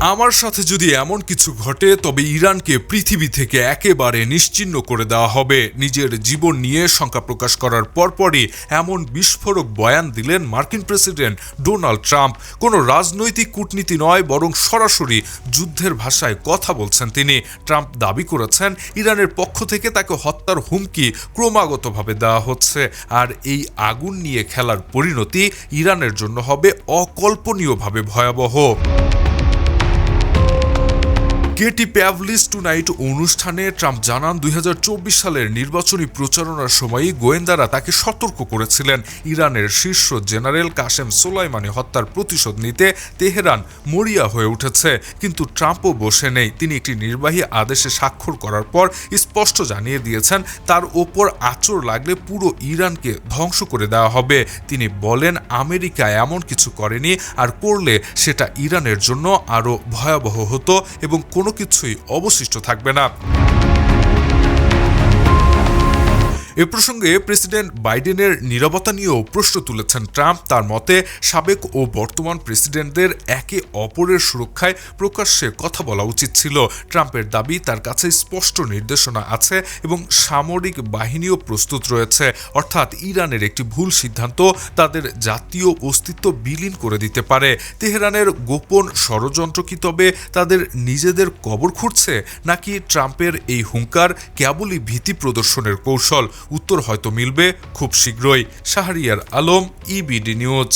আমার সাথে যদি এমন কিছু ঘটে, তবে ইরানকে পৃথিবী থেকে একেবারে নিশ্চিহ্ন করে দেওয়া হবে। নিজের জীবন নিয়ে শঙ্কা প্রকাশ করার পরপরই এমন বিস্ফোরক বয়ান দিলেন মার্কিন প্রেসিডেন্ট ডোনাল্ড ট্রাম্প। কোনো রাজনৈতিক কূটনীতি নয়, বরং সরাসরি যুদ্ধের ভাষায় কথা বলছেন তিনি। ট্রাম্প দাবি করেছেন, ইরানের পক্ষ থেকে তাকে হত্যার হুমকি ক্রমাগতভাবে দেওয়া হচ্ছে। আর এই আগুন নিয়ে খেলার পরিণতি ইরানের জন্য হবে অকল্পনীয়ভাবে ভয়াবহ। কেটি প্যাভলিস টুনাইট অনুষ্ঠানে ট্রাম্প জানান দুই হাজার চব্বিশ সালের নির্বাচনী প্রচারণার সময়ই গোয়েন্দারা তাকে সতর্ক করেছিলেন। ইরানের শীর্ষ জেনারেল কাশেম সোলাইমানি হত্যার প্রতিশোধ নিতে তেহরান মরিয়া হয়ে উঠেছে। কিন্তু ট্রাম্পও বসে নেই। তিনি একটি নির্বাহী আদেশে স্বাক্ষর করার পর স্পষ্ট জানিয়ে দিয়েছেন, তার ওপর আচর লাগলে পুরো ইরানকে ধ্বংস করে দেওয়া হবে। তিনি বলেন, আমেরিকা এমন কিছু করেনি, আর করলে সেটা ইরানের জন্য আরও ভয়াবহ হতো এবং কোনো কিছুই অবশিষ্ট থাকবে না। এ প্রসঙ্গে প্রেসিডেন্ট বাইডেনের নিরাপত্তা নিয়েও প্রশ্ন তুলেছেন ট্রাম্প। তার মতে, সাবেক ও বর্তমান প্রেসিডেন্টদের একে অপরের সুরক্ষায় প্রকাশ্যে কথা বলা উচিত ছিল। ট্রাম্পের দাবি তার কাছে স্পষ্ট নির্দেশনা আছে এবং সামরিক বাহিনীও প্রস্তুত রয়েছে। অর্থাৎ ইরানের একটি ভুল সিদ্ধান্ত তাদের জাতীয় অস্তিত্ব বিলীন করে দিতে পারে। তেহরানের গোপন ষড়যন্ত্র কি তবে তাদের নিজেদের কবর খুঁড়ছে, নাকি ট্রাম্পের এই হুঙ্কার কেবলই ভীতি প্রদর্শনের কৌশল? উত্তর হয়তো মিলবে খুব শীঘ্রই। Shahriar Alam EBD news